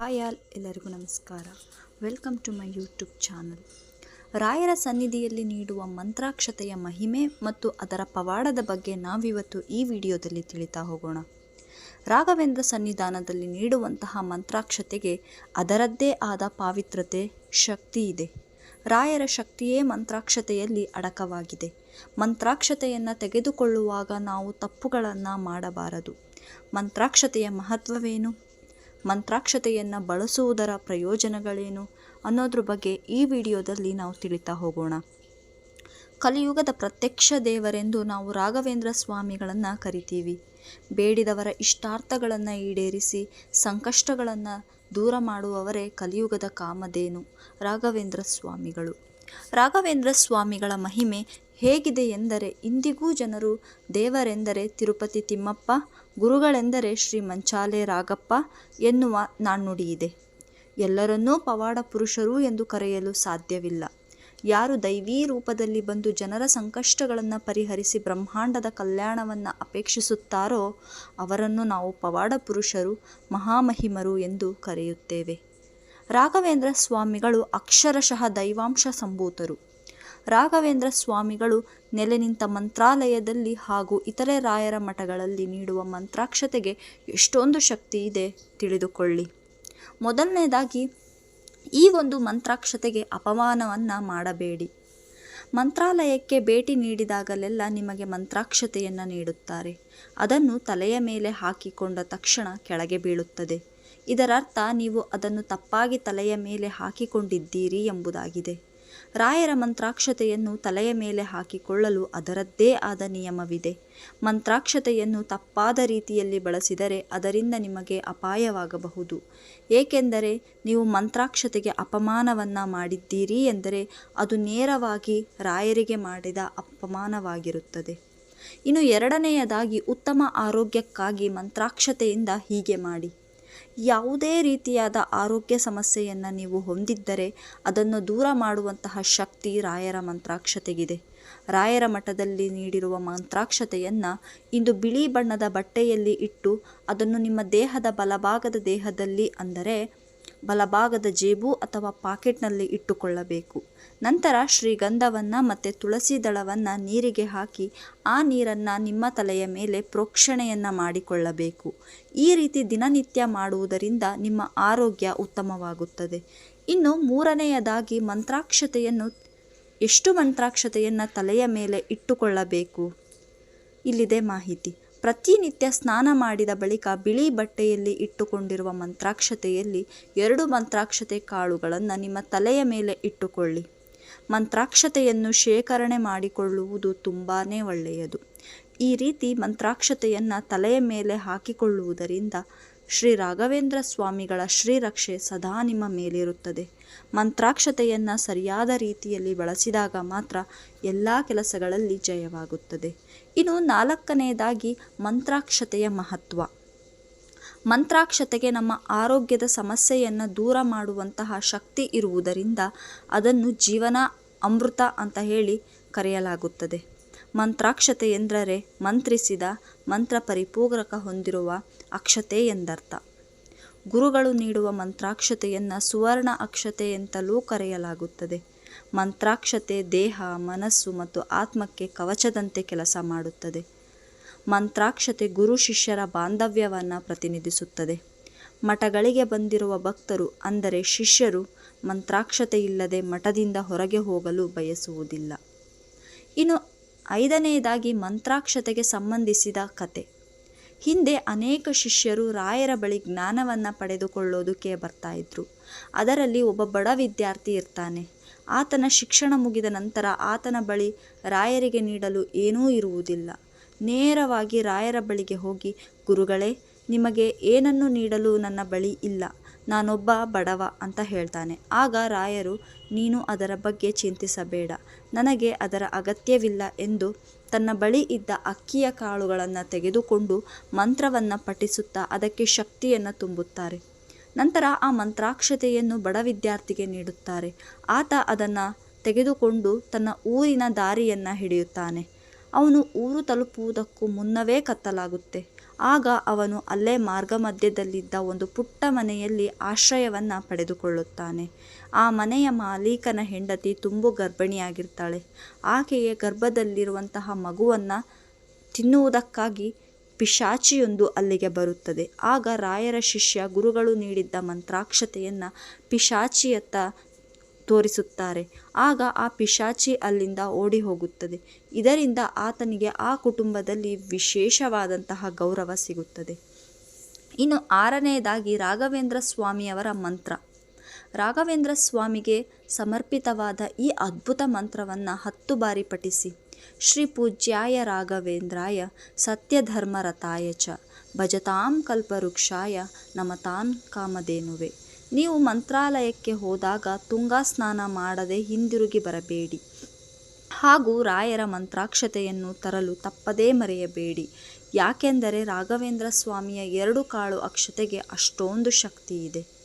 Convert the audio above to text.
Hi ಎಲ್ಲರಿಗೂ ನಮಸ್ಕಾರ. Welcome to my YouTube channel. ರಾಯರ ಸನ್ನಿಧಿಯಲ್ಲಿ ನೀಡುವ ಮಂತ್ರಾಕ್ಷತೆಯ ಮಹಿಮೆ ಮತ್ತು ಅದರ ಪವಾಡದ ಬಗ್ಗೆ ನಾವಿವತ್ತು ಈ ವಿಡಿಯೋದಲ್ಲಿ ತಿಳಿತಾ ಹೋಗೋಣ. ರಾಘವೇಂದ್ರ ಸನ್ನಿಧಾನದಲ್ಲಿ ನೀಡುವಂತಹ ಮಂತ್ರಾಕ್ಷತೆಗೆ ಅದರದ್ದೇ ಆದ ಪಾವಿತ್ರತೆ ಶಕ್ತಿ ಇದೆ. ರಾಯರ ಶಕ್ತಿಯೇ ಮಂತ್ರಾಕ್ಷತೆಯಲ್ಲಿ ಅಡಕವಾಗಿದೆ. ಮಂತ್ರಾಕ್ಷತೆಯನ್ನು ತೆಗೆದುಕೊಳ್ಳುವಾಗ ನಾವು ತಪ್ಪುಗಳನ್ನು ಮಾಡಬಾರದು. ಮಂತ್ರಾಕ್ಷತೆಯ ಮಹತ್ವವೇನು? ಮಂತ್ರಾಕ್ಷತೆಯನ್ನು ಬಳಸುವುದರ ಪ್ರಯೋಜನಗಳೇನು ಅನ್ನೋದ್ರ ಬಗ್ಗೆ ಈ ವಿಡಿಯೋದಲ್ಲಿ ನಾವು ತಿಳಿತಾ ಹೋಗೋಣ. ಕಲಿಯುಗದ ಪ್ರತ್ಯಕ್ಷ ದೇವರೆಂದು ನಾವು ರಾಘವೇಂದ್ರ ಸ್ವಾಮಿಗಳನ್ನು ಕರಿತೀವಿ. ಬೇಡಿದವರ ಇಷ್ಟಾರ್ಥಗಳನ್ನು ಈಡೇರಿಸಿ ಸಂಕಷ್ಟಗಳನ್ನು ದೂರ ಮಾಡುವವರೇ ಕಲಿಯುಗದ ಕಾಮಧೇನು ರಾಘವೇಂದ್ರ ಸ್ವಾಮಿಗಳು. ರಾಘವೇಂದ್ರ ಸ್ವಾಮಿಗಳ ಮಹಿಮೆ ಹೇಗಿದೆ ಎಂದರೆ ಇಂದಿಗೂ ಜನರು ದೇವರೆಂದರೆ ತಿರುಪತಿ ತಿಮ್ಮಪ್ಪ ಗುರುಗಳೆಂದರೆ ಶ್ರೀ ಮಂಚಾಲೆ ರಾಗಪ್ಪ ಎನ್ನುವ ನಾಣ್ಣುಡಿಯಿದೆ. ಎಲ್ಲರನ್ನೂ ಪವಾಡ ಪುರುಷರು ಎಂದು ಕರೆಯಲು ಸಾಧ್ಯವಿಲ್ಲ. ಯಾರು ದೈವೀ ರೂಪದಲ್ಲಿ ಬಂದು ಜನರ ಸಂಕಷ್ಟಗಳನ್ನು ಪರಿಹರಿಸಿ ಬ್ರಹ್ಮಾಂಡದ ಕಲ್ಯಾಣವನ್ನು ಅಪೇಕ್ಷಿಸುತ್ತಾರೋ, ಅವರನ್ನು ನಾವು ಪವಾಡ ಪುರುಷರು, ಮಹಾಮಹಿಮರು ಎಂದು ಕರೆಯುತ್ತೇವೆ. ರಾಘವೇಂದ್ರ ಸ್ವಾಮಿಗಳು ಅಕ್ಷರಶಃ ದೈವಾಂಶ ಸಂಭೂತರು. ರಾಘವೇಂದ್ರ ಸ್ವಾಮಿಗಳು ನೆಲೆ ನಿಂತ ಮಂತ್ರಾಲಯದಲ್ಲಿ ಹಾಗೂ ಇತರೆ ರಾಯರ ಮಠಗಳಲ್ಲಿ ನೀಡುವ ಮಂತ್ರಾಕ್ಷತೆಗೆ ಎಷ್ಟೊಂದು ಶಕ್ತಿ ಇದೆ ತಿಳಿದುಕೊಳ್ಳಿ. ಮೊದಲನೇದಾಗಿ, ಈ ಒಂದು ಮಂತ್ರಾಕ್ಷತೆಗೆ ಅಪಮಾನವನ್ನು ಮಾಡಬೇಡಿ. ಮಂತ್ರಾಲಯಕ್ಕೆ ಭೇಟಿ ನೀಡಿದಾಗಲೆಲ್ಲ ನಿಮಗೆ ಮಂತ್ರಾಕ್ಷತೆಯನ್ನು ನೀಡುತ್ತಾರೆ. ಅದನ್ನು ತಲೆಯ ಮೇಲೆ ಹಾಕಿಕೊಂಡ ತಕ್ಷಣ ಕೆಳಗೆ ಬೀಳುತ್ತದೆ. ಇದರರ್ಥ, ನೀವು ಅದನ್ನು ತಪ್ಪಾಗಿ ತಲೆಯ ಮೇಲೆ ಹಾಕಿಕೊಂಡಿದ್ದೀರಿ ಎಂಬುದಾಗಿದೆ. ರಾಯರ ಮಂತ್ರಾಕ್ಷತೆಯನ್ನು ತಲೆಯ ಮೇಲೆ ಹಾಕಿಕೊಳ್ಳಲು ಅದರದ್ದೇ ಆದ ನಿಯಮವಿದೆ. ಮಂತ್ರಾಕ್ಷತೆಯನ್ನು ತಪ್ಪಾದ ರೀತಿಯಲ್ಲಿ ಬಳಸಿದರೆ ಅದರಿಂದ ನಿಮಗೆ ಅಪಾಯವಾಗಬಹುದು. ಏಕೆಂದರೆ ನೀವು ಮಂತ್ರಾಕ್ಷತೆಗೆ ಅಪಮಾನವನ್ನು ಮಾಡಿದ್ದೀರಿ ಎಂದರೆ ಅದು ನೇರವಾಗಿ ರಾಯರಿಗೆ ಮಾಡಿದ ಅಪಮಾನವಾಗಿರುತ್ತದೆ. ಇನ್ನು ಎರಡನೆಯದಾಗಿ ಉತ್ತಮ ಆರೋಗ್ಯಕ್ಕಾಗಿ ಮಂತ್ರಾಕ್ಷತೆಯಿಂದ ಹೀಗೆ ಮಾಡಿ. ಯಾವುದೇ ರೀತಿಯಾದ ಆರೋಗ್ಯ ಸಮಸ್ಯೆಯನ್ನು ನೀವು ಹೊಂದಿದ್ದರೆ ಅದನ್ನು ದೂರ ಮಾಡುವಂತಹ ಶಕ್ತಿ ರಾಯರ ಮಂತ್ರಾಕ್ಷತೆಗಿದೆ. ರಾಯರ ಮಠದಲ್ಲಿ ನೀಡಿರುವ ಮಂತ್ರಾಕ್ಷತೆಯನ್ನು ಇಂದು ಬಿಳಿ ಬಣ್ಣದ ಬಟ್ಟೆಯಲ್ಲಿ ಇಟ್ಟು ಅದನ್ನು ನಿಮ್ಮ ದೇಹದ ಬಲಭಾಗದ ದೇಹದಲ್ಲಿ ಅಂದರೆ ಬಲಭಾಗದ ಜೇಬು ಅಥವಾ ಪಾಕೆಟ್ನಲ್ಲಿ ಇಟ್ಟುಕೊಳ್ಳಬೇಕು. ನಂತರ ಶ್ರೀಗಂಧವನ್ನು ಮತ್ತು ತುಳಸಿ ದಳವನ್ನು ನೀರಿಗೆ ಹಾಕಿ ಆ ನೀರನ್ನು ನಿಮ್ಮ ತಲೆಯ ಮೇಲೆ ಪ್ರೋಕ್ಷಣೆಯನ್ನು ಮಾಡಿಕೊಳ್ಳಬೇಕು. ಈ ರೀತಿ ದಿನನಿತ್ಯ ಮಾಡುವುದರಿಂದ ನಿಮ್ಮ ಆರೋಗ್ಯ ಉತ್ತಮವಾಗುತ್ತದೆ. ಇನ್ನು ಮೂರನೆಯದಾಗಿ ಮಂತ್ರಾಕ್ಷತೆಯನ್ನು, ಎಷ್ಟು ಮಂತ್ರಾಕ್ಷತೆಯನ್ನು ತಲೆಯ ಮೇಲೆ ಇಟ್ಟುಕೊಳ್ಳಬೇಕು? ಇಲ್ಲಿದೆ ಮಾಹಿತಿ. ಪ್ರತಿನಿತ್ಯ ಸ್ನಾನ ಮಾಡಿದ ಬಳಿಕ ಬಿಳಿ ಬಟ್ಟೆಯಲ್ಲಿ ಇಟ್ಟುಕೊಂಡಿರುವ ಮಂತ್ರಾಕ್ಷತೆಯಲ್ಲಿ ಎರಡು ಮಂತ್ರಾಕ್ಷತೆ ಕಾಳುಗಳನ್ನು ನಿಮ್ಮ ತಲೆಯ ಮೇಲೆ ಇಟ್ಟುಕೊಳ್ಳಿ. ಮಂತ್ರಾಕ್ಷತೆಯನ್ನು ಶೇಖರಣೆ ಮಾಡಿಕೊಳ್ಳುವುದು ತುಂಬಾ ಒಳ್ಳೆಯದು. ಈ ರೀತಿ ಮಂತ್ರಾಕ್ಷತೆಯನ್ನು ತಲೆಯ ಮೇಲೆ ಹಾಕಿಕೊಳ್ಳುವುದರಿಂದ ಶ್ರೀ ರಾಘವೇಂದ್ರ ಸ್ವಾಮಿಗಳ ಶ್ರೀರಕ್ಷೆ ಸದಾ ನಿಮ್ಮ ಮೇಲಿರುತ್ತದೆ. ಮಂತ್ರಾಕ್ಷತೆಯನ್ನು ಸರಿಯಾದ ರೀತಿಯಲ್ಲಿ ಬಳಸಿದಾಗ ಮಾತ್ರ ಎಲ್ಲ ಕೆಲಸಗಳಲ್ಲಿ ಜಯವಾಗುತ್ತದೆ. ಇನ್ನು ನಾಲ್ಕನೆಯದಾಗಿ ಮಂತ್ರಾಕ್ಷತೆಯ ಮಹತ್ವ. ಮಂತ್ರಾಕ್ಷತೆಗೆ ನಮ್ಮ ಆರೋಗ್ಯದ ಸಮಸ್ಯೆಯನ್ನು ದೂರ ಮಾಡುವಂತಹ ಶಕ್ತಿ ಇರುವುದರಿಂದ ಅದನ್ನು ಜೀವನ ಅಮೃತ ಅಂತ ಹೇಳಿ ಕರೆಯಲಾಗುತ್ತದೆ. ಮಂತ್ರಾಕ್ಷತೆ ಎಂದರೆ ಮಂತ್ರಿಸಿದ ಮಂತ್ರ ಪರಿಪೂರಕ ಹೊಂದಿರುವ ಅಕ್ಷತೆ ಎಂದರ್ಥ. ಗುರುಗಳು ನೀಡುವ ಮಂತ್ರಾಕ್ಷತೆಯನ್ನು ಸುವರ್ಣ ಅಕ್ಷತೆ ಎಂತಲೂ ಕರೆಯಲಾಗುತ್ತದೆ. ಮಂತ್ರಾಕ್ಷತೆ ದೇಹ, ಮನಸ್ಸು ಮತ್ತು ಆತ್ಮಕ್ಕೆ ಕವಚದಂತೆ ಕೆಲಸ ಮಾಡುತ್ತದೆ. ಮಂತ್ರಾಕ್ಷತೆ ಗುರು ಶಿಷ್ಯರ ಬಾಂಧವ್ಯವನ್ನು ಪ್ರತಿನಿಧಿಸುತ್ತದೆ. ಮಠಗಳಿಗೆ ಬಂದಿರುವ ಭಕ್ತರು, ಅಂದರೆ ಶಿಷ್ಯರು ಮಂತ್ರಾಕ್ಷತೆ ಇಲ್ಲದೆ ಮಠದಿಂದ ಹೊರಗೆ ಹೋಗಲು ಬಯಸುವುದಿಲ್ಲ. ಇನ್ನು ಐದನೆಯದಾಗಿ ಮಂತ್ರಾಕ್ಷತೆಗೆ ಸಂಬಂಧಿಸಿದ ಕತೆ. ಹಿಂದೆ ಅನೇಕ ಶಿಷ್ಯರು ರಾಯರ ಬಳಿ ಜ್ಞಾನವನ್ನು ಪಡೆದುಕೊಳ್ಳೋದಕ್ಕೆ ಬರ್ತಾಯಿದ್ರು ಅದರಲ್ಲಿ ಒಬ್ಬ ಬಡ ವಿದ್ಯಾರ್ಥಿ ಇರ್ತಾನೆ. ಆತನ ಶಿಕ್ಷಣ ಮುಗಿದ ನಂತರ ಆತನ ಬಳಿ ರಾಯರಿಗೆ ನೀಡಲು ಏನೂ ಇರುವುದಿಲ್ಲ. ನೇರವಾಗಿ ರಾಯರ ಬಳಿಗೆ ಹೋಗಿ, ಗುರುಗಳೇ, ನಿಮಗೆ ಏನನ್ನು ನೀಡಲು ನನ್ನ ಬಳಿ ಇಲ್ಲ. ನಾನೊಬ್ಬ ಬಡವ ಅಂತ ಹೇಳ್ತಾನೆ. ಆಗ ರಾಯರು, ನೀನು ಅದರ ಬಗ್ಗೆ ಚಿಂತಿಸಬೇಡ. ನನಗೆ ಅದರ ಅಗತ್ಯವಿಲ್ಲ ಎಂದು ತನ್ನ ಬಳಿ ಇದ್ದ ಅಕ್ಕಿಯ ಕಾಳುಗಳನ್ನು ತೆಗೆದುಕೊಂಡು ಮಂತ್ರವನ್ನು ಪಠಿಸುತ್ತಾ ಅದಕ್ಕೆ ಶಕ್ತಿಯನ್ನು ತುಂಬುತ್ತಾರೆ. ನಂತರ ಆ ಮಂತ್ರಾಕ್ಷತೆಯನ್ನು ಬಡ ವಿದ್ಯಾರ್ಥಿಗೆ ನೀಡುತ್ತಾರೆ. ಆತ ಅದನ್ನು ತೆಗೆದುಕೊಂಡು ತನ್ನ ಊರಿನ ದಾರಿಯನ್ನು ಹಿಡಿಯುತ್ತಾನೆ. ಅವನು ಊರು ತಲುಪುವುದಕ್ಕೂ ಮುನ್ನವೇ ಕತ್ತಲಾಗುತ್ತೆ. ಆಗ ಅವನು ಅಲ್ಲೇ ಮಾರ್ಗ ಮಧ್ಯದಲ್ಲಿದ್ದ ಒಂದು ಪುಟ್ಟ ಮನೆಯಲ್ಲಿ ಆಶ್ರಯವನ್ನು ಪಡೆದುಕೊಳ್ಳುತ್ತಾನೆ. ಆ ಮನೆಯ ಮಾಲೀಕನ ಹೆಂಡತಿ ತುಂಬು ಗರ್ಭಿಣಿಯಾಗಿರ್ತಾಳೆ. ಆಕೆಯ ಗರ್ಭದಲ್ಲಿರುವಂತಹ ಮಗುವನ್ನು ತಿನ್ನುವುದಕ್ಕಾಗಿ ಪಿಶಾಚಿಯೊಂದು ಅಲ್ಲಿಗೆ ಬರುತ್ತದೆ. ಆಗ ರಾಯರ ಶಿಷ್ಯ ಗುರುಗಳು ನೀಡಿದ್ದ ಮಂತ್ರಾಕ್ಷತೆಯನ್ನು ಪಿಶಾಚಿಯತ್ತ ತೋರಿಸುತ್ತಾರೆ. ಆಗ ಆ ಪಿಶಾಚಿ ಅಲ್ಲಿಂದ ಓಡಿ ಹೋಗುತ್ತದೆ ಇದರಿಂದ ಆತನಿಗೆ ಆ ಕುಟುಂಬದಲ್ಲಿ ವಿಶೇಷವಾದಂತಹ ಗೌರವ ಸಿಗುತ್ತದೆ. ಇನ್ನು ಆರನೆಯದಾಗಿ ರಾಘವೇಂದ್ರ ಸ್ವಾಮಿಯವರ ಮಂತ್ರ. ರಾಘವೇಂದ್ರ ಸ್ವಾಮಿಗೆ ಸಮರ್ಪಿತವಾದ ಈ ಅದ್ಭುತ ಮಂತ್ರವನ್ನು ಹತ್ತು ಬಾರಿ ಪಠಿಸಿ. ಶ್ರೀ ಪೂಜ್ಯಾಯ ರಾಘವೇಂದ್ರಾಯ ಸತ್ಯಧರ್ಮರತಾಯ ಚ ಭಜತಾಂ ಕಲ್ಪವೃಕ್ಷಾಯ ನಮತಾನ್ ಕಾಮಧೇನುವೆ. ನೀವು ಮಂತ್ರಾಲಯಕ್ಕೆ ಹೋದಾಗ ತುಂಗಾ ಸ್ನಾನ ಮಾಡದೆ ಹಿಂದಿರುಗಿ ಬರಬೇಡಿ. ಹಾಗೂ ರಾಯರ ಮಂತ್ರಾಕ್ಷತೆಯನ್ನು ತರಲು ತಪ್ಪದೇ ಮರೆಯಬೇಡಿ. ಯಾಕೆಂದರೆ ರಾಘವೇಂದ್ರ ಸ್ವಾಮಿಯ ಎರಡು ಕಾಳು ಅಕ್ಷತೆಗೆ ಅಷ್ಟೊಂದು ಶಕ್ತಿ ಇದೆ